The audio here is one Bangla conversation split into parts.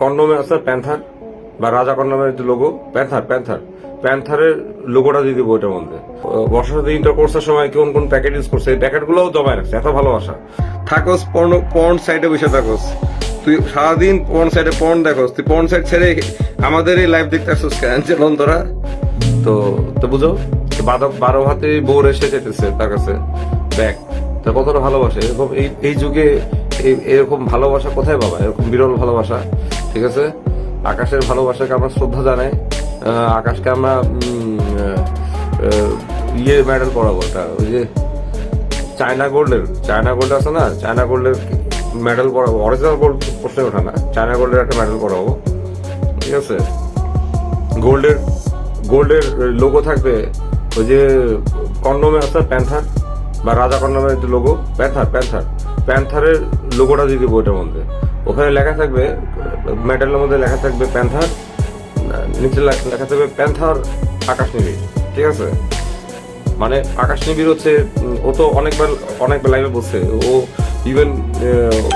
কন্ডমে আছে প্যান্থার বা রাজা কন্ডমের যে লোগো প্যান্থার প্যান্থার। প্যান্থারের লোগোটা দিয়ে দিবো ওইটার মধ্যে। বর্ষার সাথে ইন্টার কোর্সের সময় কোন কোন প্যাকেট ইউজ করছে এই প্যাকেটগুলোও জমায় রাখছে এত ভালোবাসা থাকোস পর্ন পর্ন সাইডে বসে থাকোস। তুই সারাদিন পর্ন সাইডে পর্ন দেখোস। তুই পর্ন সাইড ছেড়ে আমাদের এই লাইভ দেখতে আসছিস কেন তোরা। তো তো বুঝো তো বারো হাতে বোর এসে যেতেছে তার কাছে। দেখ তা কতটা ভালোবাসে। এরকম এই এই যুগে এই- এরকম ভালোবাসা কোথায় পাবা? এরকম বিরল ভালোবাসা। ঠিক আছে? আকাশের ভালোবাসাকে আমরা শ্রদ্ধা জানাই। আকাশকে আমরা ইয়ে মেডেল পড়াবো ওটা ওই যে চায়না গোল্ডের চায়না গোল্ড আছে না? চায়না গোল্ডের মেডেল পড়াবো অরিজিনাল গোল্ড প্রশ্নে ওঠা না। চায়না গোল্ডের একটা মেডেল পড়াবো ঠিক আছে? গোল্ডের গোল্ডের লোগো থাকবে। ওই যে কন্ডমে আছে প্যান্থার বা রাজা কন্ডমের যে লোগো প্যান্থার প্যান্থার প্যান্থারের লোগোটা দিয়ে দেবো ওইটার মধ্যে। ওখানে লেখা থাকবে মেডেলের মধ্যে লেখা থাকবে প্যান্থার, নিচে লেখা থাকবে প্যান্থার আকাশ নিবি, ঠিক আছে? মানে আকাশ নিবিড় হচ্ছে ও তো অনেকবার অনেকবার লাইভে বলছে, ও ইভেন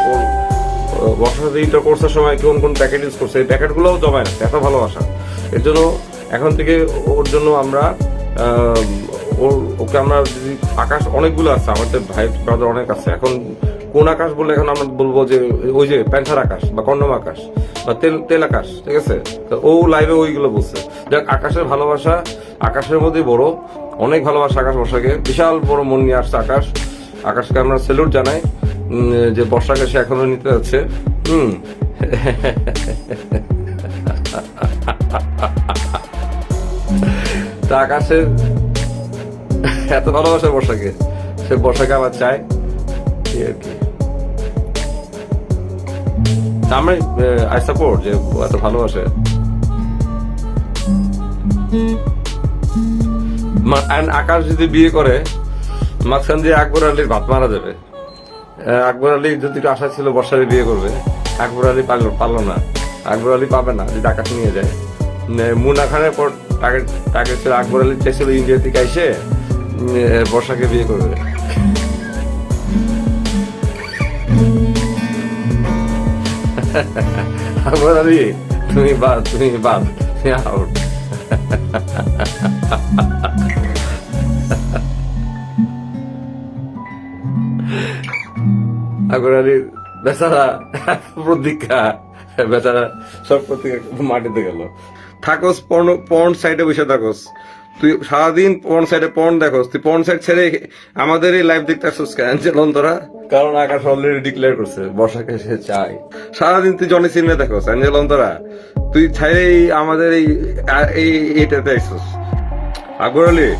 ও বর্ষার সাথে ইন্টার কোর্সের সময়, কোন কোন প্যাকেট ইউজ করছে, এই প্যাকেটগুলোও জমায় না, এত ভালোবাসা। এর জন্য, এখন থেকে ওর জন্য আমরা ওর, ওকে আমরা যদি, আকাশ অনেকগুলো আছে, আমাদের ভাই ব্রাদার অনেক আছে। এখন কোন আকাশ বললে এখন আমরা বলব যে, ওই যে প্যান্থার আকাশ বা কন্ডম আকাশ বা তেল তেল আকাশ, ঠিক আছে? ও লাইভে ওইগুলো বলছে। যাক, আকাশের ভালোবাসা, আকাশের মধ্যে বড়। অনেক ভালোবাসা আকাশ বর্ষাকে। বিশাল বড় মন নিয়ে আসছে আকাশ। আকাশকে আমরা সেলুট জানাই যে বর্ষাকে সে এখনও নিতে যাচ্ছে। হুম। তা আকাশের এত ভালোবাসে বর্ষাকে। সে বর্ষাকে আবার চায়। এই আই সাপোর্ট যে এত ভালোবাসে। আকাশ যদি বিয়ে করে, মাঝখান দিয়ে আকবর আলীর ভাত মারা যাবে। আকবর আলী যদি আশা ছিল বর্ষারে বিয়ে করবে, আকবর আলী পারল পারল না। আকবর আলী পাবে না, যদি আকাশ নিয়ে যায়। মুন্না খানের পর তাকে তাকে ছিল আকবর আলী চাইছিল ইন্ডিয়া থেকে এসে বর্ষাকে বিয়ে করবে। তুমি বাদ তুমি বাদ আউট বেচারা বেচারা সব প্রতীক্ষা মাটিতে গেল। থাকোস পর্ন পর্ন সাইডে বসে থাকোস। তুই সারাদিন পর্ন সাইডে পর্ন দেখোস। তুই পর্ন সাইড ছেড়ে আমাদের এই লাইভ দেখতে আসছিস কেন চেলন তোরা? কারণ আকাশ অলরেডি ডিক্লেয়ার করছে বর্ষাকে সে চাই সারাদিন তুই জনি সিনেমা দেখোস অ্যাঞ্জেলন তোরা? তুই ছাইরেই আমাদের এই এই এটাতে আসছিস আকবর আলী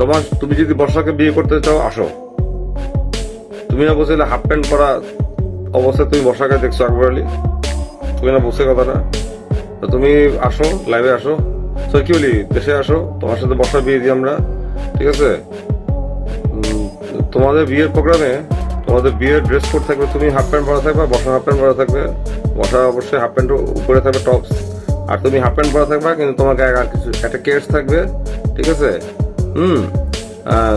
তোমার তুমি যদি বর্ষাকে বিয়ে করতে চাও আসো। তুমি না বলছিলে হাফ প্যান্ট পরা অবস্থায় তুমি বর্ষাকে দেখছ আকবর আলী? তুমি না বলছে কথাটা? তো তুমি আসো লাইভে আসো। তো কি বলি, দেশে আসো, তোমার সাথে বর্ষা বিয়ে দিই আমরা, ঠিক আছে? তোমাদের বিয়ের প্রোগ্রামে তোমাদের বিয়ের ড্রেস কোড থাকবে, তুমি হাফ প্যান্ট পরা থাকবে বর্ষা হাফ প্যান্ট পরা থাকবে। বর্ষা অবশ্যই হাফ প্যান্ট উপরে থাকবে টপস আর তুমি হাফ প্যান্ট পরা থাকবে, কিন্তু তোমার গায়ে আর কিছু একটা কেস থাকবে, ঠিক আছে? হুম?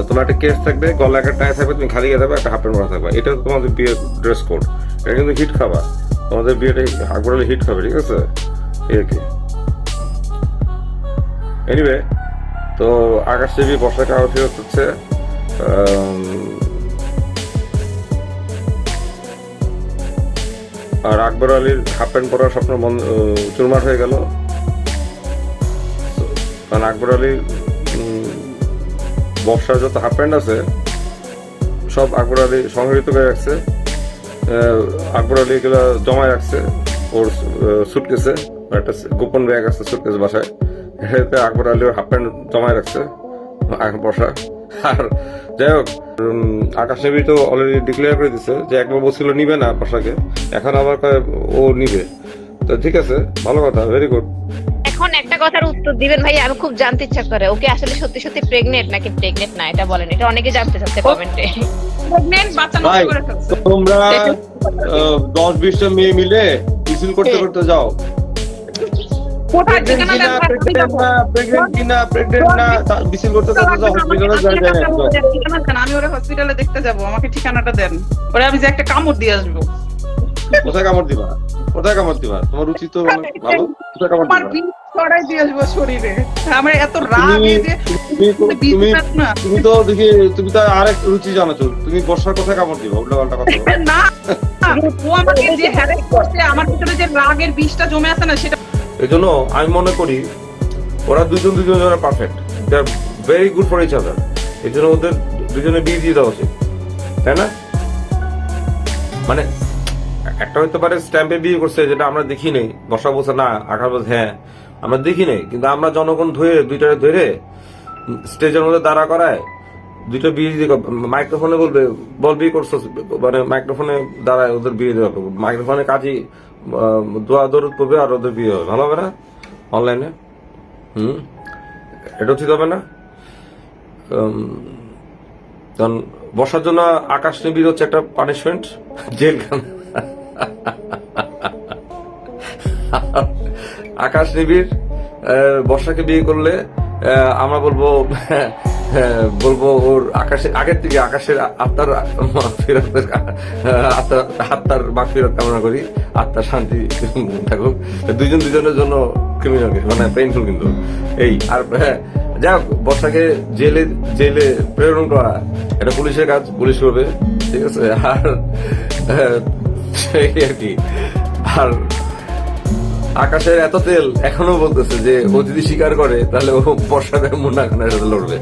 তোমার একটা কেস থাকবে গলা একটা টাই থাকবে, তুমি খালি গিয়ে থাকবে, একটা হাফ প্যান্ট পরা থাকবে। এটা তোমাদের বিয়ের ড্রেস কোড এটা কিন্তু হিট খাবা। তোমাদের বিয়েটা আকবর হিট খাবে, ঠিক আছে? এই এনিওয়ে তো আকাশ দেবী বর্ষাকে আবার ফেরত হচ্ছে? আর আকবর আলীর হাফ প্যান্ট পরার স্বপ্ন চুরমার হয়ে গেল। কারণ আকবর আলীর বর্ষার যত হাফ প্যান্ট আছে, সব আকবর আলী সংগঠিত করে রাখছে। আকবর আলী এগুলো জমায় রাখছে, ওর সুটকেসে একটা গোপন ব্যাগ আছে সুটকেস বাসায়। এটাতে আকবর আলী ওর হাফ প্যান্ট জমায় রাখছে বর্ষা আর যাই হোক আকাশ নেবী তো অলরেডি ডিক্লেয়ার করে দিছে যে একবার বলছিল নিবে না বর্ষাকে এখন আবার ও নিবে। তো ঠিক আছে ভালো কথা ভেরি গুড এখন একটা কথার উত্তর দিবেন ভাই আমি খুব জানতে ইচ্ছা করে। ওকে আসলে সত্যি সত্যি প্রেগনেন্ট নাকি প্রেগনেন্ট না এটা বলেন। এটা অনেকে জানতে চাচ্ছে কমেন্টে। প্রেগনেন্ট বাচ্চা ভাই নষ্ট করে ফেলছে। তোমরা আহ, দশ বিশটা মেয়ে মিলে মিছিল করতে করতে যাও। কোথায়? ঠিকানা দেন যাব। কিনা প্রেগনেন্ট না তা- মিছিল করতে যাও হসপিটালে যাও যাই না ঠিকানা দেন, আমি ওরা হসপিটালে দেখতে যাব আমাকে ঠিকানাটা দেন। ওরে আমি যে একটা কামড় দিয়ে আসব। কোথায় কামড় দিবা? কোথায় কামড় দিবা? তোমার রুচি তো ভালো কোথায় কামড় দিবা? ছড়াই দিয়ে আসব শরীরে। আমার এত রাগ তুমি যে তুমি তো- তুমি না। তো দেখি তুমি তো আরেক রুচি জানো তো তুমি বর্ষার কোথায় কামড় দিবা? উল্টা পাল্টা কথা না ও আমাকে যে হ্যারেস করছে আমার ভিতরে যে রাগের বিষটা জমে আছে না সেটা এই জন্য আমি মনে করি ওরা দুজন দুজনের perfect they are very good for each other এই জন্য ওদের দুজনে বিয়ে দিয়ে দেওয়া উচিত। তাই না? মানে একটা হতে পারে স্ট্যাম্পে বিয়ে করছে, যেটা আমরা দেখি নেই। বসা বসে না আকাশ বলছে। হ্যাঁ আমরা দেখি নেই। কিন্তু আমরা জনগণ ধরে, দুইটারে ধরে স্টেজের মধ্যে দাঁড়া করায়, দুইটা বিয়ে দিয়ে মাইক্রোফোনে বলবে, বল, বিয়ে করছ মানে মাইক্রোফোনে দাঁড়ায় ওদের বিয়ে দেওয়া মাইক্রোফোনে কাজই দোয়া দরুদ পড়বে আর ওদের বিয়ে হবে। ভালো হবে না? অনলাইনে হুম? এটা ঠিক হবে না? কারণ বসার জন্য আকাশ নিবিড় হচ্ছে একটা পানিশমেন্ট জেলখানা আকাশ নিবিড় বর্ষাকে বিয়ে করলে আমরা বলব বলব ওর আকাশে আগের থেকে আকাশের আত্মার ফেরতের আত্মার আত্মার মাগ ফেরত কামনা করি। আত্মার শান্তি থাকুক। দুজন দুজনের জন্য ক্রিমিনাল মানে পেইনফুল কিন্তু। এই আর হ্যাঁ যাই বর্ষাকে জেলে জেলে প্রেরণ করা এটা পুলিশের কাজ পুলিশ করবে ঠিক আছে? আর আহ, সেই আর কি। আর আকাশের এত তেল এখনও বলতেছে যে ও যদি স্বীকার করে, তাহলে ও বর্ষাকে মুন্না খানের সাথে লড়বে।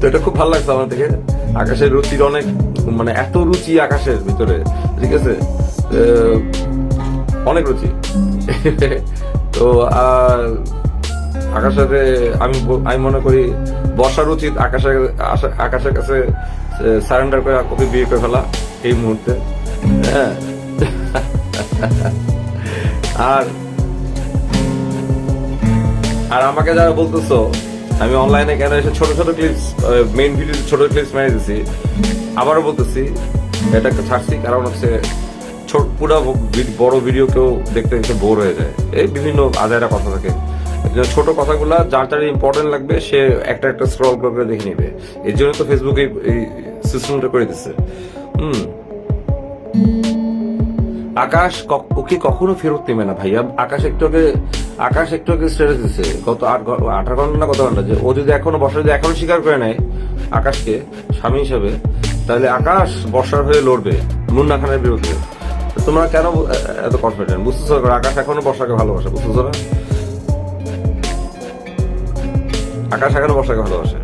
তো এটা খুব ভালো লাগছে আমার থেকে। আকাশের রুচির অনেক মানে এত রুচি আকাশের ভিতরে, ঠিক আছে? অনেক রুচি। তো, আর আকাশের আমি আমি মনে করি বর্ষার উচিত আকাশের আকাশের কাছে সারেন্ডার করে ওকে বিয়ে করে ফেলা এই মুহূর্তে। হ্যাঁ। আর আর আমাকে যারা বলতেছো, আমি অনলাইনে কেন এসে ছোট ছোট ক্লিপস মেইন ভিডিও ছোট ক্লিপস মেরে দিছি আবারও বলতেছি, এটা একটা ছাড়ছি কারণ হচ্ছে ছোট, পুরো বড় ভিডিও কেউ দেখতে দেখতে বোর হয়ে যায়। এই বিভিন্ন আজাইরা কথা থাকে। ছোট কথাগুলা, যার যার ইম্পর্টেন্ট লাগবে, সে একটা একটা স্ক্রল করে দেখে নিবে। এর জন্য তো ফেসবুকে এই সিস্টেমটা করে দিচ্ছে হুম। আকাশ ওকে কখনো ফেরত নেবে না ভাইয়া। আকাশ একটু আগে আকাশ একটু আগে স্ট্যাটাস দিচ্ছে গত আট আঠারো ঘণ্টা না কত ঘণ্টা? যে ও যদি এখনও বর্ষা যদি এখনও স্বীকার করে নেয় আকাশকে, স্বামী হিসাবে, তাহলে আকাশ বর্ষার হয়ে লড়বে মুন্না খানের বিরুদ্ধে। তোমরা কেন এত কনফিডেন্ট বুঝতেছো আকাশ এখনও বর্ষাকে ভালোবাসে, বুঝতেছো না? আকাশ এখনও বর্ষাকে ভালোবাসে।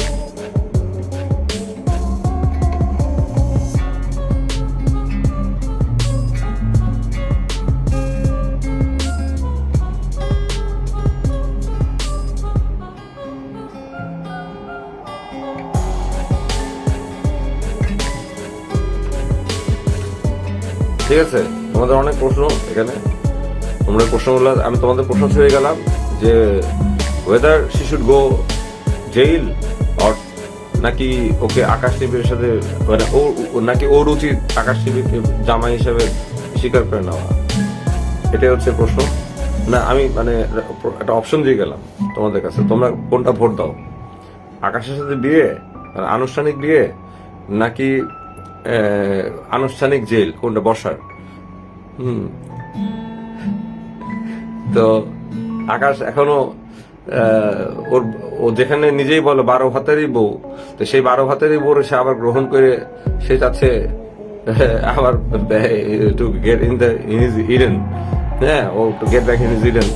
ঠিক আছে, তোমাদের অনেক প্রশ্ন এখানে। তোমরা প্রশ্নগুলো, আমি তোমাদের প্রশ্ন ছেড়ে গেলাম যে whether she should go jail or নাকি ওকে আকাশ টিভির সাথে মানে ও, নাকি ওর উচিত আকাশ টিভিকে জামাই হিসেবে স্বীকার করে নেওয়া। এটাই হচ্ছে প্রশ্ন। না, আমি মানে একটা অপশন দিয়ে গেলাম তোমাদের কাছে। তোমরা কোনটা ভোট দাও? আকাশের সাথে বিয়ে, আনুষ্ঠানিক বিয়ে, নাকি আনুষ্ঠানিক জেল, কোনটা বসার? হুম। তো আকাশ এখনও ওর, ও যেখানে নিজেই বলো বারো ভাতেরই বউ, তো সেই বারো ভাতেরই বউ সে আবার গ্রহণ করে সে চাচ্ছে আবার to get in the is Eden হ্যাঁ ও to get back in is Eden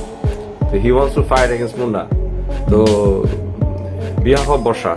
তো he wants to fight against Munna তো বিহাফ অফ বর্ষা।